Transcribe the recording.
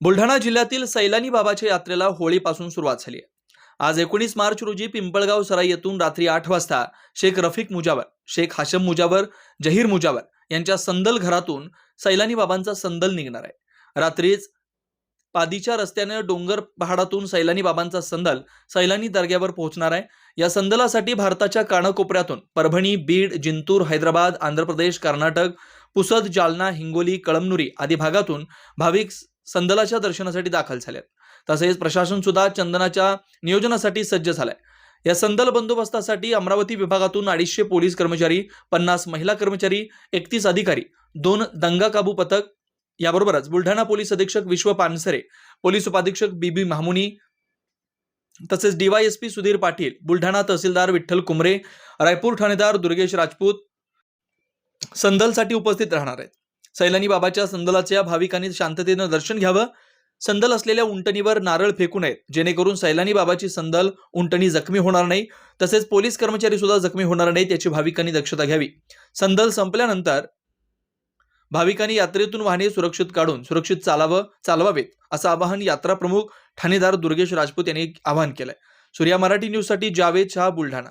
बुलढाणा जिल्ह्यातील सैलानी बाबाच्या यात्रेला होळीपासून सुरुवात झाली आहे. आज एकोणीस मार्च रोजी पिंपळगाव सराई येथून रात्री आठ वाजता शेख रफिक मुजावर शेख हाशम मुजावर जहीर मुजावर यांच्या संदल घरातून सैलानी बाबांचा संदल निघणार आहे. रात्रीच पादीच्या रस्त्याने डोंगर पहाडातून सैलानी बाबांचा संदल सैलानी दर्ग्यावर पोहोचणार आहे. या संदलासाठी भारताच्या कानाकोपऱ्यातून परभणी बीड जिंतूर हैदराबाद आंध्र प्रदेश कर्नाटक पुसद जालना हिंगोली कळमनुरी आदी भागातून भाविक संदलाच्या दर्शनासाठी दाखल झाल्यात तसेच प्रशासन सुद्धा चंदनाच्या नियोजनासाठी सज्ज झालाय. या संदल बंदोबस्तासाठी अमरावती विभागातून अडीचशे पोलीस कर्मचारी पन्नास महिला कर्मचारी एकतीस अधिकारी दोन दंगा काबू पथक याबरोबरच बुलढाणा पोलीस अधीक्षक विश्व पानसरे पोलीस उपाधीक्षक बीबी मामुनी तसेच डीवायएसपी सुधीर पाटील बुलढाणा तहसीलदार विठ्ठल कुमरे रायपूर ठाणेदार दुर्गेश राजपूत संदलसाठी उपस्थित राहणार आहेत. सैलानी बाबाच्या संदलाच्या भाविकांनी शांततेनं दर्शन घ्यावं. संदल असलेल्या उंटणीवर नारळ फेकू नयेत. जेणेकरून सैलानी बाबाची संदल उंटणी जखमी होणार नाही. तसेच पोलीस कर्मचारी सुद्धा जखमी होणार नाही याची भाविकांनी दक्षता घ्यावी. संदल संपल्यानंतर भाविकांनी यात्रेतून वाहने सुरक्षित काढून सुरक्षित चालावं चालवावेत असं आवाहन यात्रा प्रमुख ठाणेदार दुर्गेश राजपूत यांनी आवाहन केलंय. सूर्या मराठी न्यूजसाठी जावेद शहा बुलढाणा.